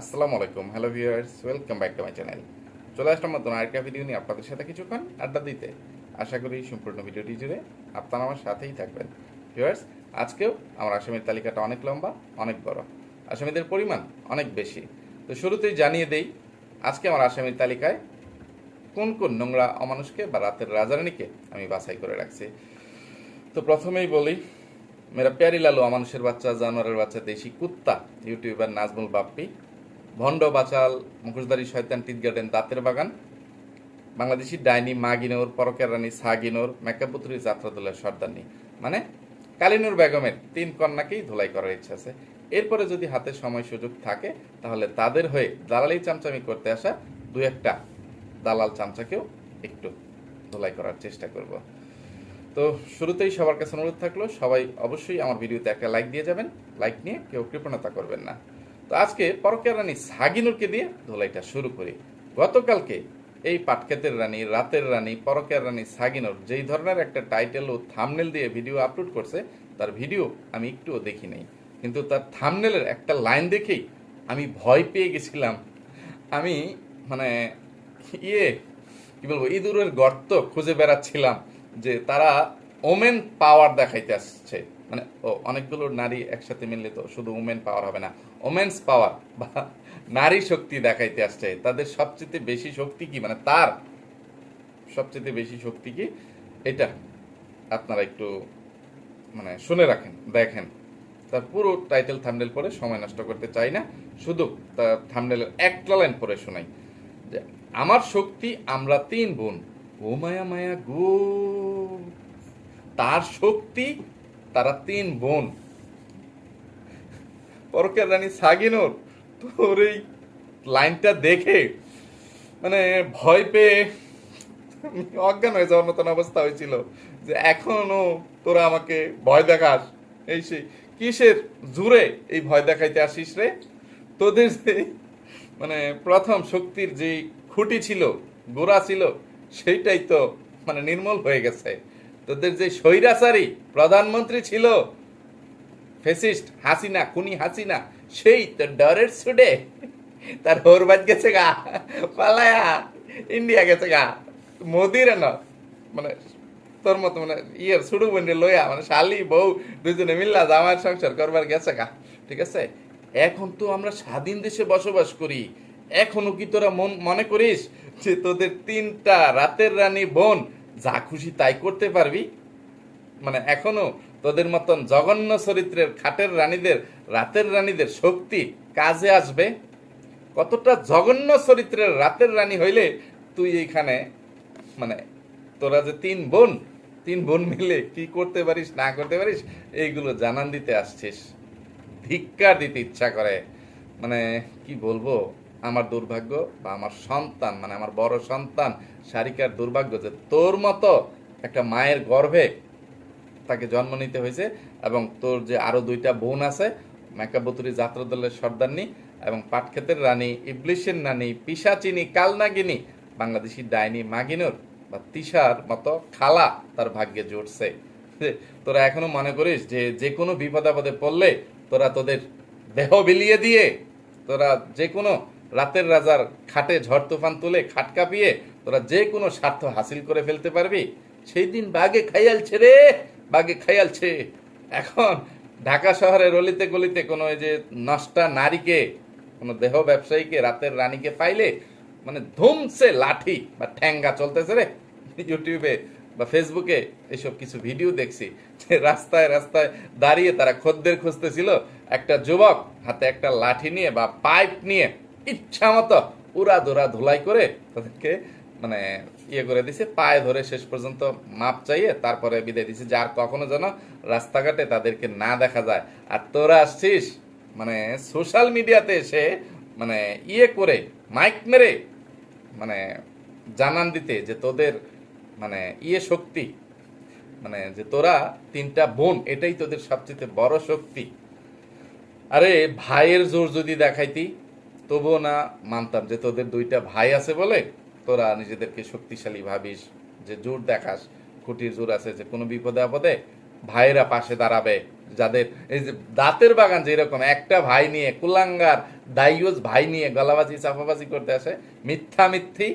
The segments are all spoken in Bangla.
আসসালামু আলাইকুম, hello viewers, welcome back to my channel. চলে আসলাম নতুন আরেকটা ভিডিও নিয়ে আপনাদের সাথে কিছুক্ষণ আড্ডা দিতে। আশা করি সম্পূর্ণ ভিডিওটি জুড়ে আপনারা আমার সাথেই থাকবেন। ভিউয়ার্স, আজকেও আমার আসামির তালিকাটা অনেক লম্বা, অনেক বড়। আসামিদের পরিমাণ অনেক বেশি। তো শুরুতেই জানিয়ে দেই, আজকে আমার আসামির তালিকায় কোন কোন নোংরা, অমানুষকে বা রাতের রাজারানীকে আমি বাছাই করে রাখছি। তো প্রথমেই বলি, মেরা প্যারি লালু মানুষের বাচ্চা, জানোয়ারের বাচ্চা, দেশি কুত্তা, ইউটিউবার নাজমুল বাপ্পি। ভণ্ড বাচাল মুখোশধারী শয়তান টিট গার্ডেন দাঁতের বাগান। বাংলাদেশি ডাইনি মাগিনোর, পরকের রানী সাগিনোর মেকাপুত্রী যাত্রাদোলের সর্দানি মানে কালিনুর বেগমের তিন কন্যাকেই ধোলাই করার ইচ্ছা আছে। এরপরে যদি হাতে সময় সুযোগ থাকে, তাহলে তাদের হয়ে দালালি চামচামি করতে আসা দু একটা দালাল চামচাকেও একটু ধোলাই করার চেষ্টা করব। তো শুরুতেই সবার কাছে অনুরোধ থাকল, সবাই অবশ্যই আমার ভিডিওতে একটা লাইক দিয়ে যাবেন। লাইক নিয়ে কেউ কৃপণতা করবেন না। তো আজকে পরকের রানী সাগিনুরকে দিয়ে ধোলাইটা শুরু করি। গতকালকে এই পাটক্ষেতের রানী, রাতের রানী পরকের রানী সাগিনুর যেই ধরনের একটা টাইটেল ও থামনেল দিয়ে ভিডিও আপলোড করছে, তার ভিডিও আমি একটুও দেখি নাই। কিন্তু তার থামনেলের একটা লাইন দেখেই আমি ভয় পেয়ে গেছিলাম। আমি মানে ইয়ে কি বলব, ইঁদুরের গর্ত খুঁজে বেড়াচ্ছিলাম যে তারা ওমেন পাওয়ার দেখাইতে আসছে। মানে অনেকগুলো নারী একসাথে মিললে তো শুধু ওমেন পাওয়ার হবে না। ওমেন্স পাওয়ার বা নারী শক্তি দেখাইতে আসছে। তাদের সবচেয়ে বেশি শক্তি কি? মানে তার সবচেয়ে বেশি শক্তি কি? এটা আপনারা একটু মানে শুনে রাখেন, দেখেন। তার পুরো টাইটেল থামনেল পরে সময় নষ্ট করতে চাই না। শুধু তার থামনেলের একটা লাইন পরে শোনাই। যে, আমার শক্তি আমরা তিন বোন ও মায়া মায়া গো। তার শক্তি তারা তিন বোন। পরকের রানী সাগিনোর, তোর এই লাইনটা দেখে মানে ভয় পেয়ে অজ্ঞান হয়ে যাওয়ার মতন অবস্থা হয়েছিল যে এখনও তোরা আমাকে ভয় দেখাস। এই সেই কিসের জুড়ে এই ভয় দেখাইতে আসিস রে? তোদের যে মানে প্রথম শক্তির যে খুঁটি ছিল, গোড়া ছিল, সেইটাই তো মানে নির্মল হয়ে গেছে। তোদের যে স্বৈরাচারী প্রধানমন্ত্রী ছিল, ফেসিস্ট হাসিনা, খুনি হাসিনা, সেই তো ডরের ছুটে তার হোরবাজ গেছে গা, পালায়া, ইন্ডিয়া গেছে গা। মোদির না মানে তোর মতো মানে ইয়ের ছুড়ু বন্ডে লইয়া মানে শালি বউ দুজনে মিল্লা জামার সংসার করবার গেছে গা, ঠিক আছে? এখন তো আমরা স্বাধীন দেশে বসবাস করি। এখনও কি তোরা মনে করিস যে তোদের তিনটা রাতের রানী বোন যা খুশি তাই করতে পারবি। মানে এখনও তোদের মতন জঘন্য চরিত্রের খাটের রানীদের, রাতের রানীদের শক্তি কাজে আসবে। কতটা জঘন্য চরিত্রের রাতের রানী হইলে তুই এইখানে মানে তোরা যে তিন বোন তিন বোন মিলে কি করতে পারিস, না করতে পারিস, এইগুলো জানান দিতে আসছিস। ধিক্কার দিতে ইচ্ছা করে। মানে কি বলব, আমার দুর্ভাগ্য বা আমার সন্তান মানে আমার বড় সন্তান সারিকার দুর্ভাগ্য যে তোর মতো একটা মায়ের গর্ভে তাকে জন্ম নিতে হয়েছে এবং তোর যে আরও দুইটা বোন আছে মেকাবতুরি যাত্রা দলের সর্দারনি এবং পাটক্ষেতের রানী ইবলিশের নানি, পিসাচিনি, কালনাগিনী, বাংলাদেশি ডাইনি মাগিনুর বা তিশার মতো খালা তার ভাগ্যে জুটছে। তোরা এখনও মনে করিস যে যে কোনো বিপদ আপদে পড়লে তোরা তোদের দেহ বিলিয়ে দিয়ে তোরা যে কোনো রাতের রাজার খাটে ঝড় তুফান তুলে খাট কাঁপিয়ে তোরা যে কোনো স্বার্থ হাসিল করে ফেলতে পারবি। সেই দিন বাগে খাইয়ালছে রে বাগে খাইয়ালছে এখন ঢাকা শহরের অলিতে গলিতে কোনো ওই যে নষ্টা নারীকে, কোনো দেহ ব্যবসায়ীকে, রাতের রানীকে পাইলে মানে ধুমসে লাঠি বা ঠ্যাঙ্গা চলতেছে রে। ইউটিউবে বা ফেসবুকে এসব কিছু ভিডিও দেখছি। যে রাস্তায় রাস্তায় দাঁড়িয়ে তারা খদ্দের খুঁজতেছিল। একটা যুবক হাতে একটা লাঠি নিয়ে বা পাইপ নিয়ে ইচ্ছা মতো উড়া ধুরা ধুলাই করে তাদেরকে মানে ইয়ে করে দিছে, পায়ে ধরে শেষ পর্যন্ত মাপ চাইয়ে তারপরে বিদায় দিছে যার কখনো যেন রাস্তাঘাটে তাদেরকে না দেখা যায়। আর তোরা আসছিস মানে সোশ্যাল মিডিয়াতে এসে মানে ইয়ে করে, মাইক মেরে মানে জানান দিতে যে তোদের মানে ইয়ে শক্তি মানে যে তোরা তিনটা বোন, এটাই তোদের সবচেয়ে বড় শক্তি। আরে ভাইয়ের জোর যদি দেখাইতি তবুও না মানতাম যে তোদের দুইটা ভাই আছে বলে তোরা নিজেদেরকে শক্তিশালী ভাবিস, যে জোর দেখাস, খুঁটির জোর আছে যে কোনো বিপদে আপদে ভাইয়েরা পাশে দাঁড়াবে। যাদের এই যে দাঁতের বাগান যেরকম একটা ভাই নিয়ে কুলাঙ্গার দাইয়ুজ ভাই নিয়ে গলাবাজি, চাপাবাজি করতে আসে, মিথ্যা মিথ্যি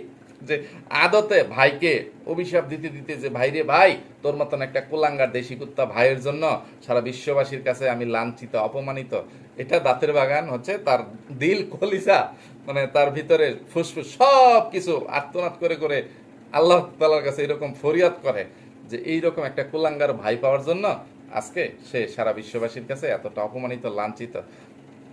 যে আদতে ভাইকে অভিশাপ দিতে দিতে যে ভাই রে ভাই, তোর মতন একটা কুলাঙ্গার দেশি কুত্তা ভাইয়ের জন্য সারা বিশ্ববাসীর কাছে আমি লাঞ্ছিত, অপমানিত। এটা দাঁতের বাগান হচ্ছে তার দিল কলিসা মানে তার ভিতরে ফুসফুস, সব কিছু আত্মনাদ করে করে আল্লাহ তালার কাছে এরকম ফরিয়াদ করে যে, এইরকম একটা কুলাঙ্গার ভাই পাওয়ার জন্য আজকে সে সারা বিশ্ববাসীর কাছে এতটা অপমানিত, লাঞ্ছিত।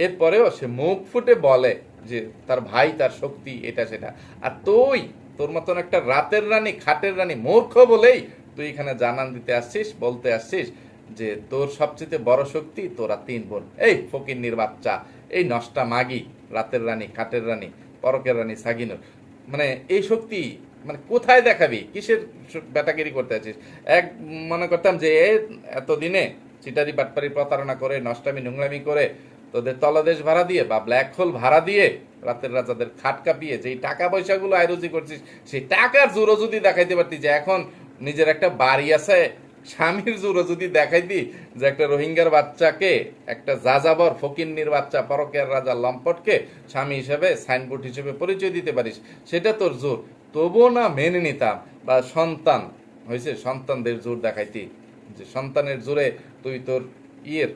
এরপরেও সে মুখ ফুটে বলে যে তার ভাই, তার শক্তি, এটা, সেটা। আর তুই, তোর মতন একটা রাতের রানী, খাটের রানী, মূর্খ বলেই তুই এখানে জানান দিতে আসছিস, বলতে আসছিস যে তোর সবচেয়ে বড় শক্তি তোরা তিন বোন। এই ফকিন্নির বাচ্চা, এই নষ্টা মাগি, রাতের রানী, খাটের রানী, পরকের রানী সাগিনুর। মানে এই শক্তি মানে কোথায় দেখাবি? কিসের ব্যাটাগিরি করতে আছিস এক মনে করতাম যে এতদিনে চিটারি, বাটপারি প্রতারণা করে, নষ্টামি, নোংরামি করে তোদের তলদেশ ভাড়া দিয়ে, বা ব্ল্যাক হোল ভাড়া দিয়ে রাতের রাজাদের খাট কাঁপিয়ে, যেই টাকা পয়সাগুলো আয়রুজি করছিস, সেই টাকার জোরও যদি দেখাইতে পারতি যে এখন নিজের একটা বাড়ি আছে, স্বামীর জোরও যদি দেখাইতি যে একটা রোহিঙ্গার বাচ্চাকে, একটা যাযাবর ফকিন্নির বাচ্চা, পরকের রাজা লম্পটকে স্বামী হিসেবে সাইনবোর্ড হিসেবে পরিচয় দিতে পারিস। সেটা তোর জোর। তবুও না মেনে নিতাম, বা সন্তান হয়েছে সন্তানদের জোর দেখাইতি, যে সন্তানের জোরে তুই তোর ইয়ের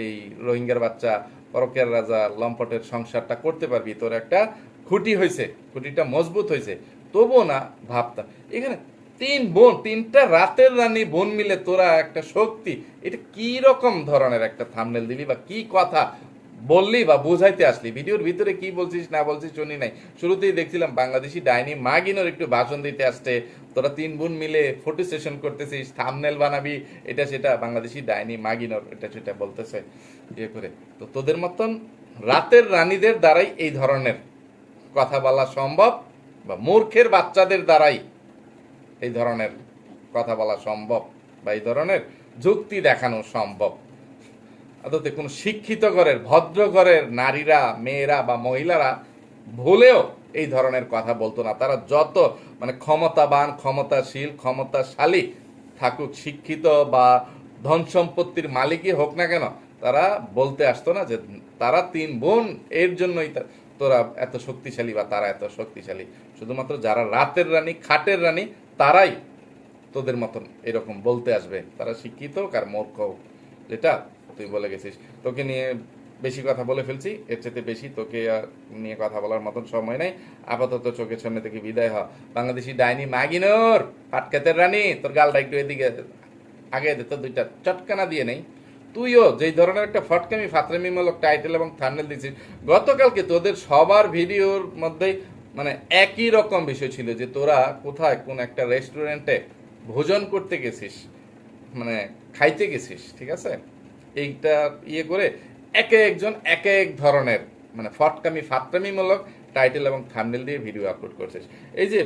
এই রোহিঙ্গার বাচ্চা পরকের রাজা লম্পটের সংসারটা করতে পারবি। তোর একটা খুঁটি হয়েছে, খুঁটিটা মজবুত হয়েছে। তবুও না ভাবতাম এখানে তিন বোন, তিনটা রাতের রানী বোন মিলে তোরা একটা শক্তি। এটা কি রকম ধরনের একটা থামনেল দিলি বা কি কথা? বললি বা বুঝাইতে আসলি, ভিডিওর ভিতরে কি বলছিস, না বলছিস শুনি নাই। শুরুতেই দেখছিলাম বাংলাদেশি ডাইনি মাগিনোর একটু ভাষণ দিতে আসছে। তোরা তিন বোন মিলে ফটো সেশন করতেছিস থামনেল বানাবি, এটা সেটা, বাংলাদেশি ডাইনি মাগিনোর এটা সেটা বলতেছে। ইয়ে করে। তো তোদের মতন রাতের রানীদের দ্বারাই এই ধরনের কথা বলা সম্ভব বা মূর্খের বাচ্চাদের দ্বারাই এই ধরনের কথা বলা সম্ভব বা এই ধরনের যুক্তি দেখানো সম্ভব। আদতে কোনো শিক্ষিত ঘরের ভদ্র ঘরের নারীরা, মেয়েরা বা মহিলারা ভুলেও এই ধরনের কথা বলতো না। তারা যত মানে ক্ষমতাবান, ক্ষমতাশীল, ক্ষমতাশালী থাকুক, শিক্ষিত বা ধন সম্পত্তির মালিকই হোক না কেন, তারা বলতে আসতো না যে তারা তিন বোন, এর জন্যই তোরা এত শক্তিশালী বা তারা এত শক্তিশালী। শুধুমাত্র যারা রাতের রানী, খাটের রানী, তারাই তোদের মতন এরকম বলতে আসবে। তারা শিক্ষিত হোক আর মূর্খ হোক। যেটা তুই বলে গেছিস। তোকে নিয়ে বেশি কথা বলে ফেলছি, এর চেয়ে বেশি তোকে আর নিয়ে কথা বলার মতন সময় নেই। আপাতত চোখের সামনে থেকে বিদায় হ। বাংলাদেশি ডাইনি মাগিনোর পাটকাতের রানী, তোর গালটা একটু এদিকে আগে দে তো দুইটা চটকানা দিয়ে নেই। তুইও যেই ধরনের একটা ফটকামি, ফাতরামিমূলক টাইটেল এবং থার্নেল দিছিস, গতকালকে তোদের সবার ভিডিওর মধ্যেই মানে একই রকম বিষয় ছিল যে তোরা কোথায় কোন একটা রেস্টুরেন্টে ভোজন করতে গেছিস মানে খাইতে গেছিস, ঠিক আছে? এইটা ইয়ে করে একে একজন, একে এক ধরনের মানে ফটকামি, ফাটকামিমূলক টাইটেল এবং থাম্বনেল দিয়ে ভিডিও আপলোড করছিস এই যে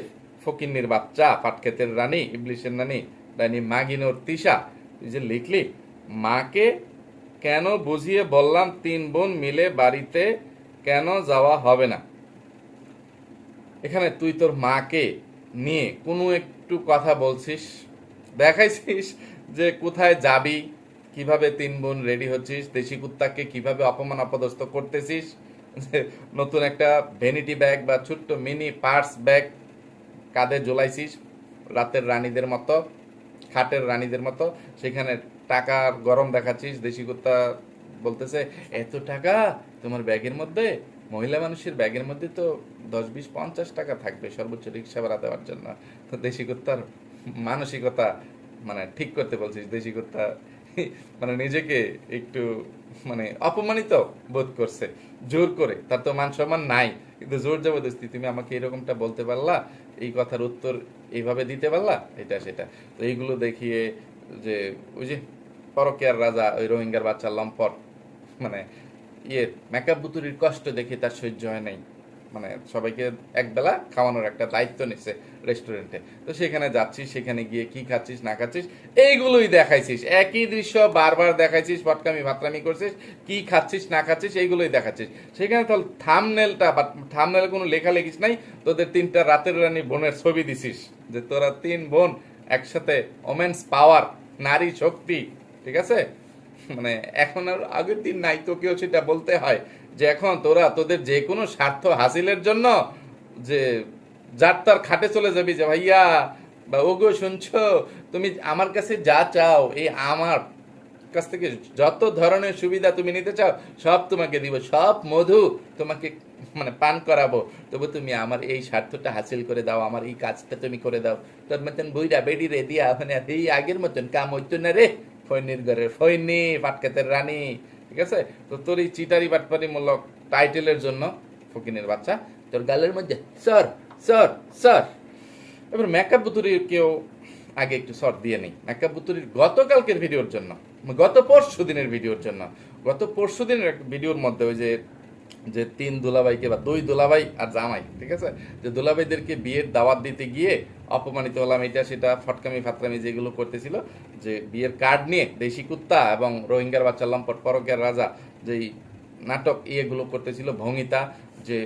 ফকিন্নির বাচ্চা, পাটক্ষেতের রানী, ইবলিশের রানী রানী মাগিনোর তিশা তুই যে লিখলি মাকে কেন বুঝিয়ে বললাম তিন বোন মিলে বাড়িতে কেন যাওয়া হবে না? এখানে তুই তোর মাকে নিয়ে কোনো একটু কথা বলছিস? দেখাইছিস যে কোথায় যাবি? কীভাবে তিন বোন রেডি হচ্ছিস? দেশি কুত্তাকে কীভাবে অপমান অপদস্থ করতেছিস? নতুন একটা ভ্যানিটি ব্যাগ বা ছোট্ট মিনি পার্স ব্যাগ কাঁধে ঝোলাইছিস রাতের রানীদের মতো, খাটের রানীদের মতো। সেখানে টাকার গরম দেখাচ্ছিস। দেশি কুত্তা বলতেছে, এত টাকা তোমার ব্যাগের মধ্যে? মহিলা মানুষের ব্যাগের মধ্যে তো দশ বিশ পঞ্চাশ টাকা থাকবে সর্বোচ্চ রিক্সা ভাড়া দেওয়ার জন্য। তো দেশি কুত্তার মানসিকতা মানে ঠিক করতে বলছিস দেশি কুত্তা। মানে নিজেকে একটু মানে অপমানিত বোধ করছে, জোর করে। তার তো মান সম্মান নাই, কিন্তু জোর জবরদস্তি, তুমি আমাকে এরকমটা বলতে পারলা? এই কথার উত্তর এইভাবে দিতে পারলা? এটা, সেটা। তো এইগুলো দেখিয়ে যে, ওই যে পরকেয়ার রাজা, ওই রোহিঙ্গার বাচ্চা লম্পট মানে ইয়ে মেকআপ বুতুরির কষ্ট দেখে তার সহ্য হয় নাই। মানে সবাইকে একবেলা খাওয়ানোর একটা দায়িত্ব নিচ্ছে রেস্টুরেন্টে তো সেখানে যাচ্ছিস, সেখানে গিয়ে কি খাচ্ছিস, না খাচ্ছিস, এইগুলোই দেখাইছিস। একই দৃশ্য বারবার দেখাইছিস পটকামি ভাতরামি করছিস, কি খাচ্ছিস, না খাচ্ছিস, এইগুলোই দেখাচ্ছিস। সেখানে তাহলে থামনেলটা বা থামনেলে কোনো লেখা লেখিস নাই, তোদের তিনটা রাতের রানী বোনের ছবি দিছিস, যে তোরা তিন বোন একসাথে ওমেন্স পাওয়ার নারী শক্তি, ঠিক আছে? মানে এখন আর আগের দিন নাই, তোকেও সেটা বলতে হয়। যে এখন তোরা তোদের যে কোনো স্বার্থ হাসিলের জন্য যে যার তার খাটে চলে যাবি যে, ভাইয়া, বা ওগো শুনছো, তুমি আমার কাছে যা চাও, এই আমার কাছ থেকে যত ধরনের সুবিধা তুমি নিতে চাও, সব তোমাকে দিব, সব মধু তোমাকে মানে পান করাবো। তবু তুমি আমার এই স্বার্থটা হাসিল করে দাও, আমার এই কাজটা তুমি করে দাও। তোর মতন বইরা বেডি রে দিয়া মানে এই আগের মতন কাম হইতো না রে। ফৈনির ঘরে ফৈনি পাটকাতের রানী ঠিক আছে? তো তোর এই চিটারি বাটপারিমূলক টাইটেলের জন্য ফকিনের বাচ্চা, তোর গালের মধ্যে, স্যার স্যার স্যার। এবার মেকআপ বুতুরির কেউ আগে একটু সর দিয়ে নেই। মেকআপ বুতুরির গতকালকের ভিডিওর জন্য, গত পরশু দিনের ভিডিওর জন্য, গত পরশু দিনের ভিডিওর মধ্যে ওই যে যে তিন দুলাভাইকে বা দুই দুলাভাই আর জামাই, ঠিক আছে? যে দুলাভাইদেরকে বিয়ের দাওয়াত দিতে গিয়ে অপমানিত হলাম, এটা সেটা ফটকামি ফাতকামি যেগুলো করতেছিল, যে বিয়ের কার্ড নিয়ে দেশি কুত্তা এবং রোহিঙ্গার বাচ্চা, লম্পট পরকের রাজা, যেই নাটক ইয়েগুলো করতেছিল, ভঙ্গিতা, যে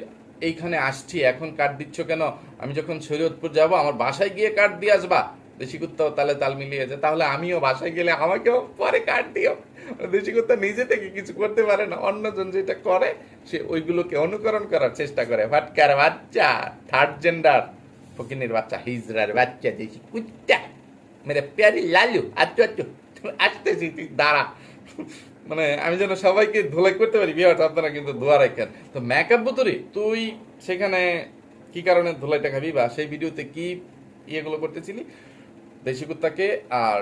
এইখানে আসছি, এখন কার্ড দিচ্ছ কেন? আমি যখন শরীয়তপুর যাব, আমার বাসায় গিয়ে কার্ড দিয়ে আসবা। দেশি কুত্তাও তাহলে তাল মিলিয়েছে তাহলে আমিও বাসায় গেলে আমাকেও পরে কাট দিও। দেশি কুত্তা নিজে থেকে কিছু করতে পারে না। অন্যজন যেটা করে, সে ওইগুলোকে অনুকরণ করার চেষ্টা করে। ফাটকার বাচ্চা থার্ড জেন্ডার ফকিনের বাচ্চা, হিজরার বাচ্চা, দেশি কুত্তা। মেরে প্যারি লালু, আচ্ছু আচ্ছু আসতেছি, তুই দাঁড়া। মানে আমি যেন সবাইকে ধোলাই করতে পারি বিয়ে আপনারা কিন্তু দোয়া রাখেন। তো মেকআপ বুতুরি, তুই সেখানে কি কারণে ধোলাইটা খাবি বা সেই ভিডিওতে কি ইয়েগুলো করতেছিলি দেশি কুত্তাকে আর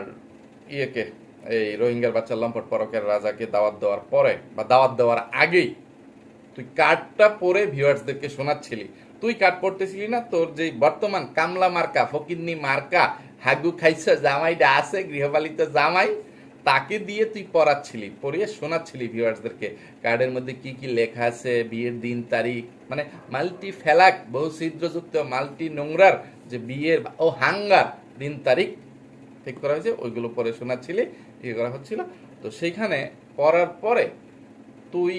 ইয়েকে, এই রোহিঙ্গার বাচ্চা লম্পট পরকের রাজাকে দাওয়াত দেওয়ার পরে, বা দাওয়াত দেওয়ার আগেই তুই কার্ডটা পরে ভিউয়ার্সদেরকে শোনাচ্ছিলি। তুই কার্ড পড়তেছিলি না? তোর যে বর্তমান কামলা মার্কা, ফকিন্নি মার্কা, হাগু খাইছ জামাইটা আছে, গৃহপালিত জামাই, তাকে দিয়ে তুই পড়াচ্ছিলি, পড়িয়ে শোনাচ্ছিলি ভিউয়ার্সদেরকে। কার্ডের মধ্যে কি কি লেখা আছে, বিয়ের দিন, তারিখ মানে মাল্টি ফেলাক, বহু ছিদ্রযুক্ত মাল্টি নোংরার যে বিয়ের, ও হাঙ্গার দিন তারিখ ঠিক করা হয়েছে, ওইগুলো পরে শোনাচ্ছিলি ইয়ে করা হচ্ছিল। তো সেইখানে পড়ার পরে তুই,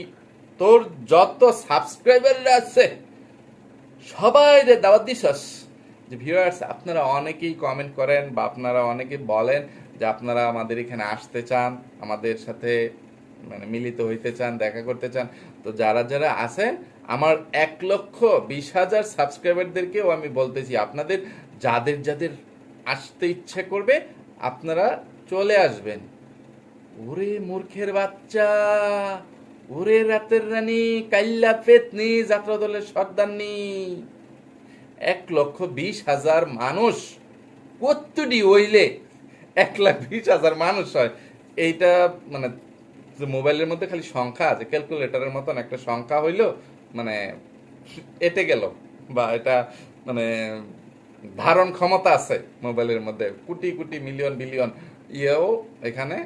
তোর যত সাবস্ক্রাইবাররা আছে সবাই দাওয়াত দিছস যে ভিউয়ার্স আপনারা অনেকেই কমেন্ট করেন বা আপনারা অনেকে বলেন যে আপনারা আমাদের এখানে আসতে চান, আমাদের সাথে মানে মিলিত হইতে চান, দেখা করতে চান। তো যারা যারা আছেন, আমার এক লক্ষ বিশ হাজার সাবস্ক্রাইবারদেরকেও আমি বলতেছি, আপনাদের যাদের যাদের আসতে ইচ্ছে করবে, আপনারা চলে আসবেন। ওরে মূর্খের বাচ্চা, ওরে রাতের রানী কাল্লা পেতনি যাত্রা দলের সর্দারনি। এক লক্ষ বিশ হাজার মানুষ কত্তুডি হইলে এক লাখ বিশ হাজার মানুষ হয়। এইটা মানে মোবাইলের মধ্যে খালি সংখ্যা আছে, ক্যালকুলেটরের মতন একটা সংখ্যা হইল মানে এটে গেল। বা এটা মানে ধারণ ক্ষমতা আছে মোবাইলের মধ্যে। কোটি কোটি মিলিয়ন বিলিয়ন ইয়েও এখানে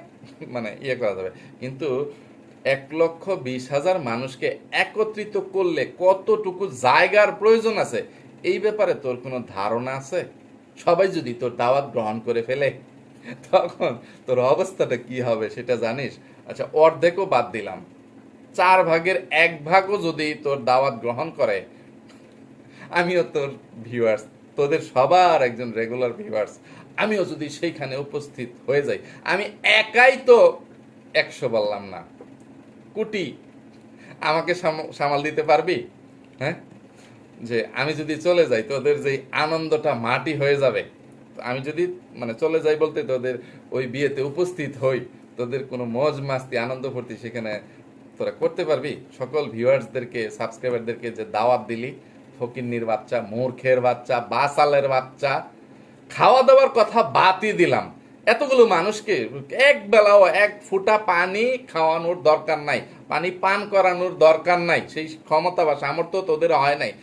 মানে ইয়ে করা যাবে। কিন্তু এক লক্ষ বিশ হাজার মানুষকে একত্রিত করলে কতটুকু জায়গার প্রয়োজন আছে, এই ব্যাপারে তোর কোনো ধারণা আছে? সবাই যদি তোর দাওয়াত গ্রহণ করে ফেলে, তখন তোর অবস্থাটা কি হবে সেটা জানিস? আচ্ছা অর্ধেকও বাদ দিলাম। চার ভাগের এক ভাগও যদি তোর দাওয়াত গ্রহণ করে, আমিও তোর ভিউয়ার্স তোদের সবার একজন রেগুলার ভিভার্স আমিও যদি সেইখানে উপস্থিত হয়ে যাই, আমি একাই তো একশো বললাম না। কুটি, আমাকে সাম- সামাল দিতে পারবি? হ্যাঁ? যে আমি যদি চলে যাই, তোদের যে আনন্দটা মাটি হয়ে যাবে। আমি যদি মানে চলে যাই বলতে তোদের ওই বিয়েতে উপস্থিত হই, তোদের কোনো মজ মাস্তি, আনন্দ ফুর্তি সেখানে তোরা করতে পারবি? সকল ভিউয়ার্সদেরকে সাবস্ক্রাইবারদেরকে যে দাওয়াত দিলি ফকিন্নির বাচ্চা, মূর্খের বাচ্চা, বাসালের বাচ্চা। খাওয়া দাওয়ার কথা বাদই দিলাম। এতগুলো মানুষকে এক বেলাও এক ফুটা পানি খাওয়ানোর দরকার নাই। পানি পান করানোর দরকার নাই। সেই ক্ষমতা বা সামর্থ্য তোদের হয় নাই।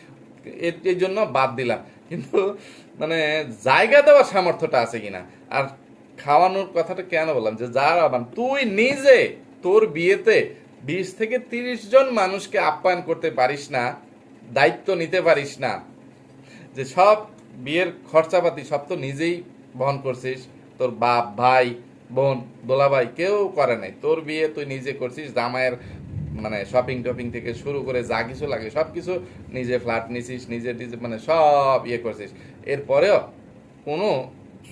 এর- জন্য বাদ দিলাম। কিন্তু মানে জায়গা দেওয়ার সামর্থ্যটা আছে কিনা? আর খাওয়ানোর কথাটা কেন বললাম? যে যারা মানে তুই নিজে তোর বিয়েতে বিশ থেকে তিরিশ জন মানুষকে আপ্যায়ন করতে পারিস না দায়িত্ব নিতে পারিস না। যে সব বিয়ের খরচাপাতি সব তো নিজেই বহন করছিস। তোর বাপ, ভাই, বোন দোলাভাই কেউ করে নাই। তোর বিয়ে তুই নিজে করছিস, জামাইয়ের মানে শপিং টপিং থেকে শুরু করে যা কিছু লাগে সব কিছু নিজে ফ্ল্যাট নিছিস, নিজে নিজে মানে সব ইয়ে করছিস। এরপরেও কোনো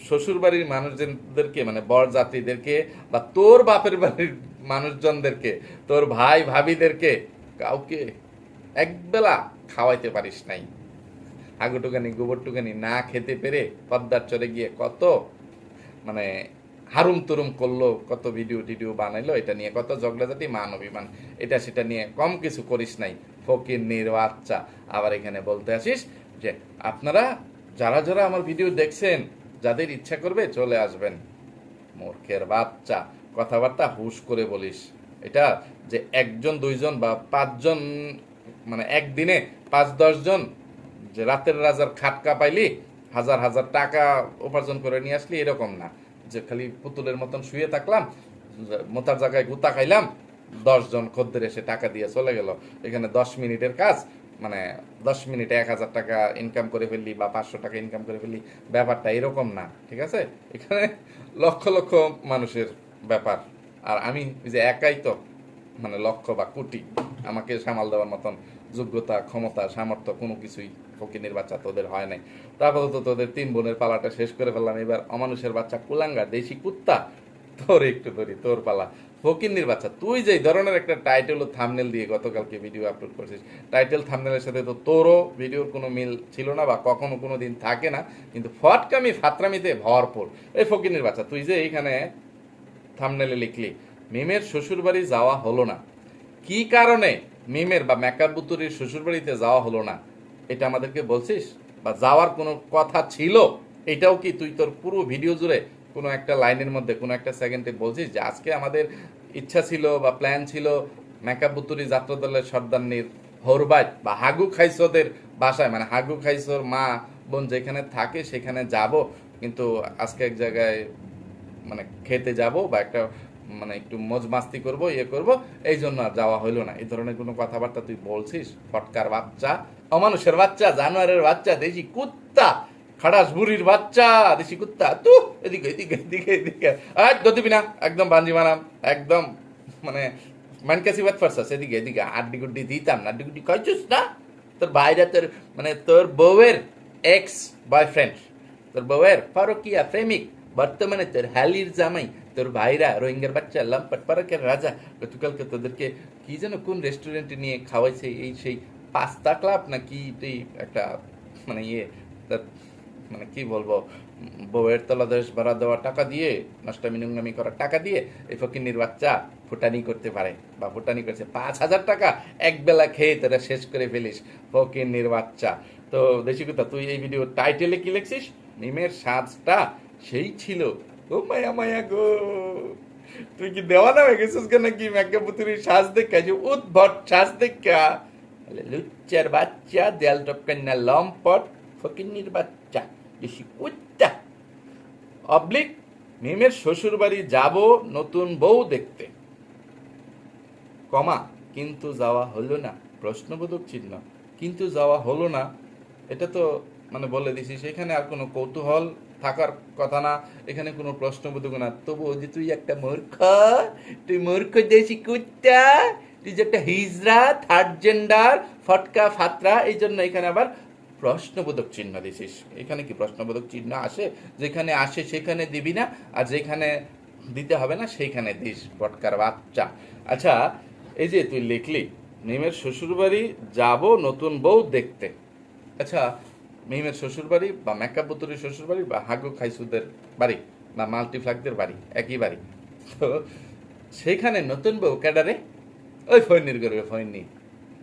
শ্বশুর বাড়ির মানুষজনদেরকে মানে বর যাত্রীদেরকে বা তোর বাপের বাড়ির মানুষজনদেরকে, তোর ভাই, ভাবিদেরকে কাউকে একবেলা খাওয়াইতে পারিস নাই। হাগুটুকানি গোবরটুকানি না খেতে পেরে পদ্মার চরে গিয়ে কত মানে হারুম তুরুম করল, কত ভিডিও টিডিও বানাইলো, এটা নিয়ে কত ঝগড়াঝাটি মান অভিমান, এটা সেটা নিয়ে কম কিছু করিস নাই। ফকির নির বাচ্চা। আবার এখানে বলতে আসিস যে, আপনারা যারা যারা আমার ভিডিও দেখছেন, যাদের ইচ্ছা করবে চলে আসবেন। মূর্খের বাচ্চা। কথাবার্তা হুশ করে বলিস। এটা যে একজন, দুইজন বা পাঁচজন মানে একদিনে পাঁচ দশজন যে রাতের রাজার খাটকা পাইলি, হাজার হাজার টাকা উপার্জন করে নিয়ে আসলি, এরকম না। যে খালি পুতুলের মতন শুয়ে থাকলাম মোতার জায়গায় গুতা খাইলাম দশজন খদ্দের এসে টাকা দিয়ে চলে গেল। এখানে দশ মিনিটের কাজ মানে দশ মিনিটে এক হাজার টাকা ইনকাম করে ফেললি বা পাঁচশো টাকা ইনকাম করে ফেললি, ব্যাপারটা এরকম না, ঠিক আছে? এখানে লক্ষ লক্ষ মানুষের ব্যাপার। আর আমি যে একাই তো মানে লক্ষ বা কোটি, আমাকে সামাল দেওয়ার মতন যোগ্যতা, ক্ষমতা, সামর্থ্য কোনো কিছুই ফকিনের বাচ্চা তোদের হয় নাই। তো তোদের তিন বোনের পালাটা শেষ করে ফেললাম। এবার অমানুষের বাচ্চা কুলাঙ্গা দেশি কুত্তা, তোর একটু ধরি, তোর পালা। ফকিন্নির বাচ্চা, তুই যে ধরনের একটা টাইটেল ও থামনেল দিয়ে গতকালকে ভিডিও আপলোড করছিস টাইটেল থামনেলের সাথে তো তোরও ভিডিওর কোনো মিল ছিল না বা কখনো কোনো দিন থাকে না, কিন্তু ফটকামি ফাতরামিতে ভরপুর। এই ফকিন্নির বাচ্চা, তুই যে এইখানে থামনেলে লিখলি, মিমের শ্বশুরবাড়ি যাওয়া হলো না। কি কারণে মিমের বা মেকআপ বুতুরির শ্বশুরবাড়িতে যাওয়া হলো না। এটা আমাদেরকে বলছিস? বা যাওয়ার কোনো কথা ছিল? এটাও কি তুই তোর পুরো ভিডিও জুড়ে কোনো একটা লাইনের মধ্যে, কোনো একটা সেকেন্ডে বলছিস যে আজকে আমাদের ইচ্ছা ছিল বা প্ল্যান ছিল মেকআপ বুতুরি যাত্রা দলের সর্দারনির হরবাইট বা হাগু খাইসোদের বাসায়? মানে হাগু খাইসোর মা বোন যেখানে থাকে সেখানে যাব, কিন্তু আজকে এক জায়গায় মানে খেতে যাব বা একটা মানে একটু মজ মাস্তি করব ইয়ে করব, এই জন্য আর যাওয়া হইল না। এই ধরনের কোনো কথাবার্তা তুই বলছিস? ফটকার বাচ্চা, অমানুষের বাচ্চা, জানোয়ারের বাচ্চা, দেশি কুত্তা, খাটাস বুড়ির বাচ্চা, দেশি কুত্তা, তু, এদিকে এদিকে এদিকে এদিকে। আর দিবি না, একদম বাঞ্জি মারাম একদম মানে মানকাসি বাদ ফারসাস এদিকে এদিকে। আড্ডি গুড্ডি দিতাম না আড্ডি গুড্ডি খাইছিস না? তোর বাইরে তোর মানে তোর বউয়ের এক্স বয়ফ্রেন্ড তোর বউয়ের ফারুকিয়া প্রেমিক, বর্তমানে তোর হ্যালির জামাই তোর ভাইরা, রোহিঙ্গার বাচ্চা, লাম্পট পারাকের রাজা, গতকালকে তোদেরকে কি যেন কোন রেস্টুরেন্টে নিয়ে খাওয়াইছে, এই সেই পাস্তা ক্লাব না কি একটা মানে ইয়ে তার মানে কি বলব, বউয়ের তলাদেশ ভাড়া দেওয়া টাকা দিয়ে নষ্টামি নোংরামি করার টাকা দিয়ে এই ফকিন্নির বাচ্চা ফুটানি করতে পারে বা ফুটানি করছে। পাঁচ হাজার টাকা এক বেলা খেয়ে তোরা শেষ করে ফেলিস ফকিন্নির বাচ্চা। তো দেশি কথা তুই এই ভিডিও টাইটেলে কি লিখছিস? নিমের সাজটা সেই ছিল। ও মায়া মায়া গো তুই কি দেওয়ানা হয়ে গেছিস কেন কি মেঘা পুতুরির সাজ দেখা যে উদ্ভট সাজ দেখা। লুচ্চার বাচ্চা, দেয়াল টপকান্না লম্পট, ফকিন্নির বাচ্চা বেশি কুত্তা। অবলিক, মিমের শ্বশুর বাড়ি যাব নতুন বউ দেখতে। কমা, কিন্তু যাওয়া হলো না, প্রশ্নবোধক চিহ্ন। কিন্তু যাওয়া হলো না, এটা তো মানে বলে দিছি, সেখানে আর কোনো কৌতূহল থাকার কথা না, এখানে কোনো প্রশ্নবোধক না। তবু যে তুই একটা মূর্খ, তুই মূর্খ দেশি কুত্তা, তুই যে একটা হিজড়া থার্ড জেন্ডার ফটকা, ফাতরা, এই জন্য এখানে আবার প্রশ্নবোধক চিহ্ন দিছিস। এখানে কি প্রশ্নবোধক চিহ্ন আসে? যেখানে আসে সেখানে দিবি না, আর যেখানে দিতে হবে না সেইখানে দিস, ফটকার বাচ্চা। আচ্ছা এই যে তুই লিখলি মিমের শ্বশুরবাড়ি যাব নতুন বউ দেখতে। আচ্ছা মিমের শ্বশুরবাড়ি বা মেকআপ বুতুরির শ্বশুরবাড়ি বা হাগু খাইসুদের বাড়ি বা মাল্টিফ্লাকদের বাড়ি, একই বাড়ি। তো সেইখানে নতুন বউ ক্যাডারে ওই ফৈনির করবে ফৈনি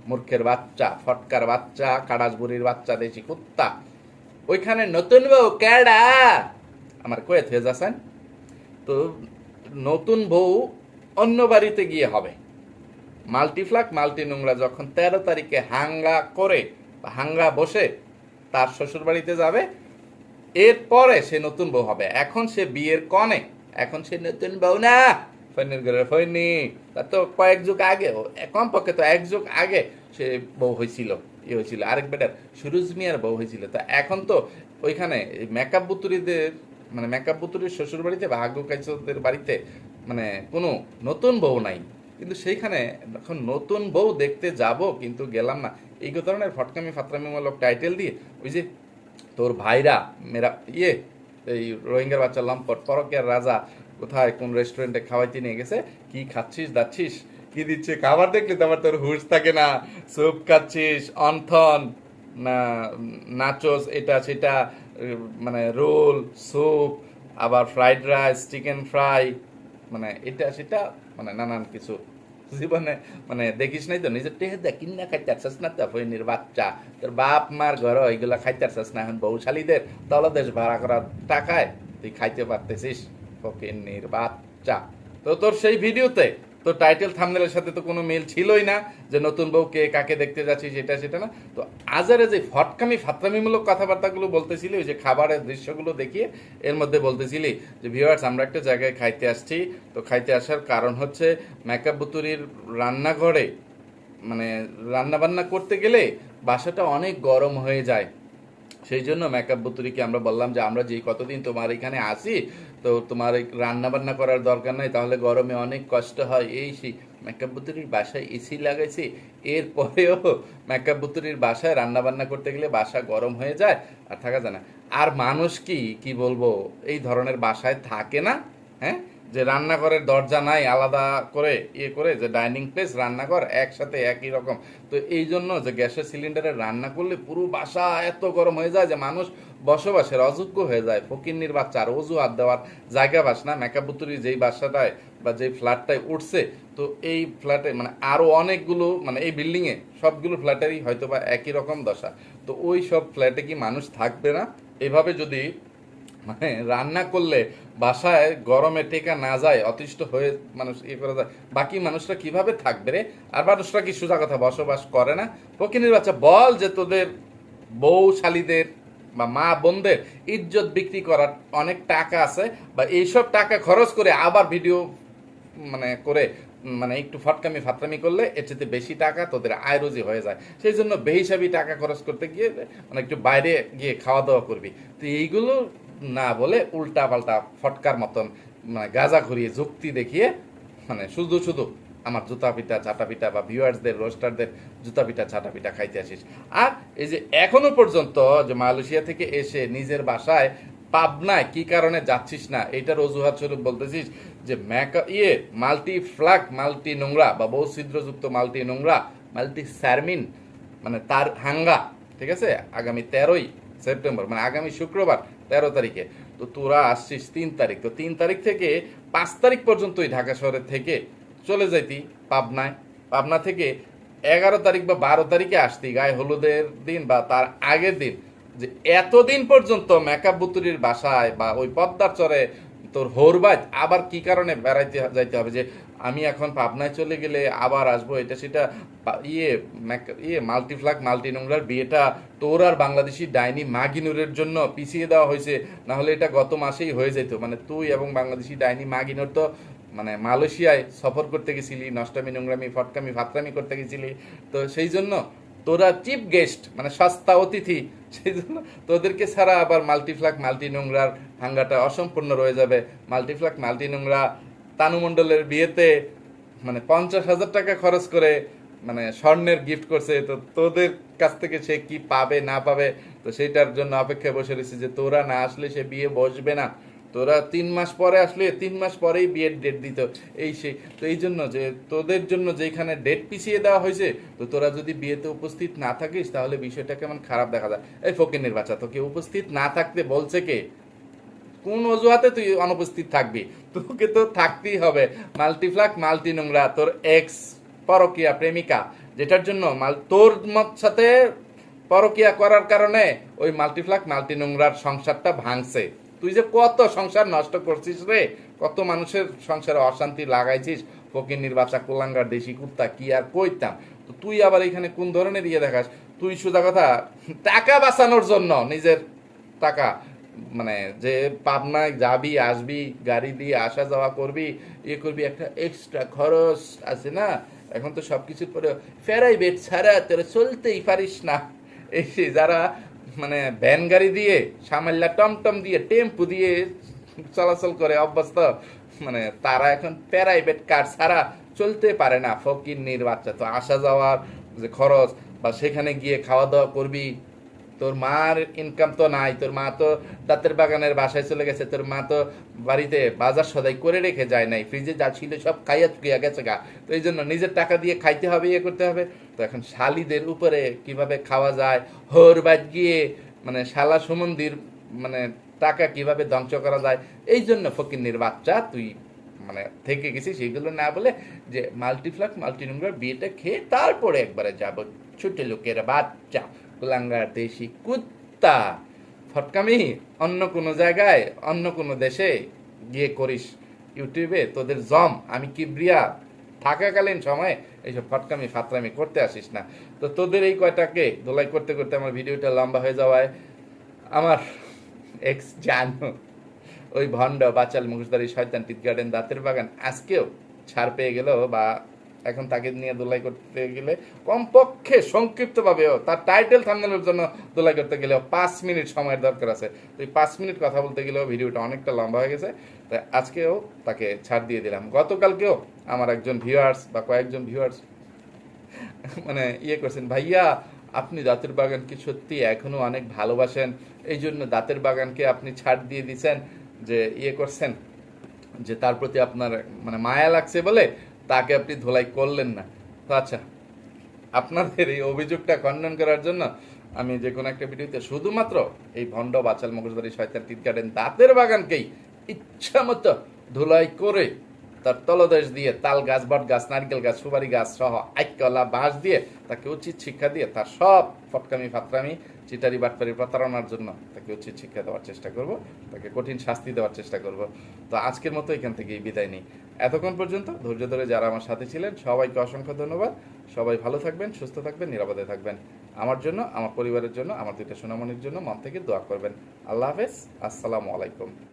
মূর্খের বাচ্চা, ফটকার বাচ্চা, কাড়াস বুড়ির বাচ্চা, দেশি কুত্তা। ওইখানে নতুন বউ ক্যাডা আমার কয়ে থেকে যাচ্ছেন। তো নতুন বউ অন্য বাড়িতে গিয়ে হবে। মাল্টিফ্লাক মাল্টি নোংরা যখন তেরো তারিখে হাঙ্গা করে হাঙ্গা বসে তার শ্বশুর বাড়িতে যাবে। এরপরে সে নতুন বউ হবে। এখন সে বিয়ের কনে। এখন সে নতুন বউ না। ফৈনির ঘরে ফৈনি। তার তো কয়েক যুগ আগে কমপক্ষে তো এক যুগ আগে সে বউ হয়েছিল ইয়ে হয়েছিল। আরেক বেটার, সুরুজ মিয়ার বউ হয়েছিল। তা এখন তো ওইখানে মেকআপ বুতুরিদের মানে মেকআপ বুতুরির শ্বশুর বাড়িতে বা আগ্রহ কাইসদের বাড়িতে মানে কোনো নতুন বউ নাই। কিন্তু সেইখানে এখন নতুন বউ দেখতে যাব, কিন্তু গেলাম না। এই ধরনের ফটকামি ফাতরামিমূলক টাইটেল দিয়ে ওই যে তোর ভাইরা মেরা ইয়ে এই রোহিঙ্গার বাচ্চা লম্পট পরকের রাজা, কোথায় কোন রেস্টুরেন্টে খাওয়াইতে নিয়ে গেছে, কি খাচ্ছিস, দাচ্ছিস, কি দিচ্ছে, খাবার দেখলে তো আবার তোর হুশ থাকে না, স্যুপ খাচ্ছিস, অন্থন নাচোস এটা, সেটা মানে রোল, স্যুপ, আবার ফ্রাইড রাইস, চিকেন ফ্রাই মানে এটা, সেটা মানে নানান কিছু। জীবনে মানে দেখিস নাই তো, নিজের টেহে দেখ, কিনা খাইতার আসছিস না তো ফইনির বাচ্চা। তোর বাপ, মার ঘর এগুলা খাইতে আসছিস না এখন বৌশালীদের তলদেশ ভাড়া করার টাকায় তুই খাইতে পারতেছিস ফকিন্নির বাচ্চা। তো তোর সেই ভিডিওতে তো টাইটেল থামনেলের সাথে তো কোনো মিল ছিলই না যে নতুন বউ কে কাকে দেখতে যাচ্ছি এটা সেটা না। তো আজারে যে ফটকামি, ফাতরামিমূলক কথাবার্তাগুলো বলতেছিলি, ওই যে খাবারের দৃশ্যগুলো দেখিয়ে এর মধ্যে বলতেছিলি যে ভিউয়ার্স আমরা একটা জায়গায় খাইতে আসছি। তো খাইতে আসার কারণ হচ্ছে মেকআপ বুতুরির রান্নাঘরে মানে রান্না বান্না করতে গেলে বাসাটা অনেক গরম হয়ে যায়। সেই জন্য মেকআপ বুতুরিকে আমরা বললাম যে, আমরা যেই কতদিন তোমার এখানে আসি তো তোমার রান্না বান্না করার দরকার নাই, তাহলে গরমে অনেক কষ্ট হয়। এই সেই মেকআপ বুতুরির বাসায় এসি লাগাইছি, এরপরেও মেকআপ বুতুরির বাসায় রান্না বান্না করতে গেলে বাসা গরম হয়ে যায় আর থাকা যায় না। আর মানুষ কি কি বলব? এই ধরনের বাসায় থাকে না হ্যাঁ? যে রান্নাঘরের দরজা নাই, আলাদা করে ইয়ে করে যে ডাইনিং প্লেস, রান্নাঘর একসাথে একই রকম। তো এই জন্য যে গ্যাসের সিলিন্ডারে রান্না করলে পুরো বাসা এত গরম হয়ে যায় যে মানুষ বসবাসের অযোগ্য হয়ে যায়। ফকিন্নির বাচ্চা আর অজু হাত দেওয়ার জায়গা বাস না, মেকাবুতুরি যেই বাসাটায় বা যেই ফ্ল্যাটটায় উঠছে, তো এই ফ্ল্যাটে মানে আরও অনেকগুলো মানে এই বিল্ডিংয়ে সবগুলো ফ্ল্যাটেরই হয়তো বা একই রকম দশা। তো ওই সব ফ্ল্যাটে কি মানুষ থাকবে না? এভাবে যদি মানে রান্না করলে বাসায় গরমে টেকা না যায়, অতিষ্ঠ হয়ে মানুষ ইয়ে করে যায়। বাকি মানুষরা কীভাবে থাকবে রে? আর মানুষরা কি সোজা কথা, বসবাস করে না? ফকিনের বাচ্চা, বল যে তোদের বউ শালীদের বা মা বোনদের ইজ্জত বিক্রি করার অনেক টাকা আছে বা এইসব টাকা খরচ করে আবার ভিডিও মানে করে মানে একটু ফটকামি ফাতরামি করলে এর চেয়ে বেশি টাকা তোদের আয় রুজি হয়ে যায়। সেই জন্য বেহিসাবি টাকা খরচ করতে গিয়ে মানে একটু বাইরে গিয়ে খাওয়া দাওয়া করবি। তো এইগুলো না বলে উল্টা পাল্টা ফটকার মতন মানে গাজা ঘুরিয়ে যুক্তি দেখিয়ে মানে শুধু শুধু আমার জুতা পিঠা, চাটা পিঠা বা ভিউয়ার্সদের রোস্টারদের জুতা পিঠা, চাটা পিঠা খাইতে আসিস। আর এই যে এখনও পর্যন্ত যে মালয়েশিয়া থেকে এসে নিজের বাসায় পাবনায় কি কারণে যাচ্ছিস না এটার অজুহাত স্বরূপ বলতেছিস যে ম্যাকা ইয়ে মাল্টি ফ্লাক মাল্টি নোংরা বা বহু ছিদ্রযুক্ত মাল্টি নোংরা, মাল্টি স্যারমিন মানে তার হাঙ্গা, ঠিক আছে? আগামী তেরোই সেপ্টেম্বর মানে আগামী শুক্রবার, তেরো তারিখে। তো তোরা আসছিস তিন তারিখ। তো তিন তারিখ থেকে পাঁচ তারিখ পর্যন্তই ঢাকা শহরের থেকে চলে যাইতি পাবনায়। পাবনা থেকে এগারো তারিখ বা বারো তারিখে আসতি গায়ে হলুদের দিন বা তার আগের দিন। যে এতদিন পর্যন্ত মেকআপ বুতুরির বাসায় বা ওই পদ্মার চরে তোর হোরবাজ আবার কি কারণে বেড়াইতে যাইতে হবে? যে আমি এখন পাবনায় চলে গেলে আবার আসব, এটা সেটা ইয়ে ইয়ে মাল্টিফ্লাক মাল্টি নোংরার বিয়েটা তোর আর বাংলাদেশি ডাইনি মাগিনুরের জন্য পিছিয়ে দেওয়া হয়েছে না হলে এটা গত মাসেই হয়ে যেত। মানে তুই এবং বাংলাদেশি ডাইনি মাগিনুর তো মানে মালয়েশিয়ায় সফর করতে গেছিলি, নষ্টামি, নোংরামি, ফটকামি ফাতরামি করতে গেছিলি, তো সেই জন্য তোরা চিপ গেস্ট মানে সস্তা অতিথি, সেই জন্য তোদেরকে ছাড়া আবার মাল্টিফ্লাক মাল্টি নোংরার হাঙ্গাটা অসম্পূর্ণ রয়ে যাবে। মাল্টিফ্লাক মাল্টি নোংরা তানুমণ্ডলের বিয়েতে মানে পঞ্চাশ হাজার টাকা খরচ করে মানে স্বর্ণের গিফট করছে। তো তোদের কাছ থেকে সে কি পাবে, না পাবে? তো সেইটার জন্য অপেক্ষায় বসে রয়েছে যে তোরা না আসলে সে বিয়ে বসবে না। তোরা তিন মাস পরে আসলে তিন মাস পরেই বিয়ের ডেট দিত এই সেই তো এই জন্য যে তোদের জন্য যেখানে ডেট পিছিয়ে দেওয়া হয়েছে, তো তোরা যদি বিয়েতে উপস্থিত না থাকিস, তাহলে বিষয়টা কেমন খারাপ দেখা যায়। এই ফকিনের বাচ্চা তোকে উপস্থিত না থাকতে বলছে কে? কোন অজুহাতে তুই অনুপস্থিত থাকবি? তোকে তো থাকতেই হবে। মাল্টিফ্লাক মাল্টি নোংরা তোর এক্স পরকিয়া প্রেমিকা, যেটার জন্য মাল, তোর মত সাথে পরকিয়া করার কারণে ওই মাল্টিফ্লাক মাল্টি নোংরার সংসারটা ভাঙছে। তুই যে কত সংসার নষ্ট করছিস রে? কত মানুষের সংসারে অশান্তি লাগাইছিস? ফকির বাচ্চা কোলাঙ্গার, দেশি কুত্তা কি আর কইতাম? তো তুই আবার এখানে কোন ধরনের ইয়ে দেখাস? তুই সোজা কথা, টাকা বাঁচানোর জন্য নিজের টাকা মানে যে পাবনায় যাবি, আসবি, গাড়ি দিয়ে আসা যাওয়া করবি ইয়ে করবি, একটা এক্সট্রা খরচ আছে না? এখন তো সব কিছুর পরে প্রাইভেট ছাড়া তোরা চলতেই পারিস না। এই যারা মানে ভ্যান গাড়ি দিয়ে সামাল্যা টমটম দিয়ে, টেম্পু দিয়ে চলাচল করে অভ্যস্ত মানে তারা এখন প্রাইভেট কার ছাড়া চলতে পারে না। ফকির নির বাচ্চা তো আসা যাওয়ার যে খরচ বা সেখানে গিয়ে খাওয়া দাওয়া করবি তোর মার ইনকাম তো নাই, তোর মা তো দাঁতের বাগানের বাসায় চলে গেছে, তোর মা তো বাড়িতে বাজার সদাই করে রেখে যায় নাই ফ্রিজে যা ছিল সব খাইয়া চুকিয়া গেছে গা। তো এই জন্য নিজের টাকা দিয়ে খাইতে হবে ইয়ে করতে হবে। তো এখন শালিদের উপরে কীভাবে খাওয়া যায়, হোর বাদ গিয়ে মানে শালা সুমন্দির মানে টাকা কীভাবে ধ্বংস করা যায়, এই জন্য ফকিন্নির বাচ্চা তুই মানে থেকে গেছি সেগুলো না বলে যে মাল্টিফ্লাক মাল্টিনুঙ্গার বিয়েটা খেয়ে তারপরে একবারে যাব, ছোট লোকের বাচ্চা। কুলাঙ্গার দেশি কুত্তা। ফটকামি, অন্য কোনো জায়গায়, অন্য কোনো দেশে গিয়ে করিস ইউটিউবে তোদের জম। আমি কিবরিয়া, থাকাকালীন সময়ে এইসব ফটকামি, ফাতরামি করতে আসিস না। তো তোদের এই কয়টাকে ধোলাই করতে করতে আমার ভিডিওটা লম্বা হয়ে যাওয়ায় আমার এক্স জানো, ওই ভণ্ড বাচাল মুখোশধারী শয়তান টিট গার্ডেন দাঁতের বাগান আজকেও ছাড় পেয়ে গেল বা এখন তাকে নিয়ে দোলাই করতে গেলে কমপক্ষে সংক্ষিপ্তভাবেও তার টাইটেল থামনেলের জন্য দোলাই করতে গেলেও পাঁচ মিনিট সময়ের দরকার আছে। তো এই পাঁচ মিনিট কথা বলতে গেলেও ভিডিওটা অনেকটা লম্বা হয়ে গেছে। তাই আজকেও তাকে ছাড় দিয়ে দিলাম। গতকালকেও আমার একজন ভিউয়ার্স বা কয়েকজন ভিউয়ার্স মানে ইয়ে করছেন, ভাইয়া, আপনি দাঁতের বাগানকে সত্যি এখনও অনেক ভালোবাসেন? এই জন্য দাঁতের বাগানকে আপনি ছাড় দিয়ে দিছেন যে ইয়ে করছেন, যে তার প্রতি আপনার মানে মায়া লাগছে বলে তাকে আপনি ধোলাই করলেন না। তো আচ্ছা আপনাদের এই অভিযোগটা খণ্ডন করার জন্য আমি যে কোনো একটা ভিডিওতে শুধুমাত্র এই ভণ্ড বাচাল মগজবাড়ি শয়তান টিট গার্ডেন দাঁতের বাগানকেই ইচ্ছা মতো ধুলাই করে তার তলদেশ দিয়ে তাল গাছ, বট গাছ, নারকেল গাছ, সুপারি গাছ সহ আইকলা বাঁশ দিয়ে তাকে উচিত শিক্ষা দিয়ে তার সব ফটকামি, ফাতরামি চিটারি বাটপারি প্রতারণার জন্য তাকে উচিত শিক্ষা দেওয়ার চেষ্টা করব, তাকে কঠিন শাস্তি দেওয়ার চেষ্টা করব। তো আজকের মতো এখান থেকেই বিদায় নিই। এতক্ষণ পর্যন্ত ধৈর্য ধরে যারা আমার সাথে ছিলেন, সবাইকে অসংখ্য ধন্যবাদ। সবাই ভালো থাকবেন, সুস্থ থাকবেন, নিরাপদে থাকবেন। আমার জন্য, আমার পরিবারের জন্য, আমার দুইটা সোনামণির জন্য মন থেকে দোয়া করবেন। আল্লাহ হাফেজ, আসসালামু আলাইকুম।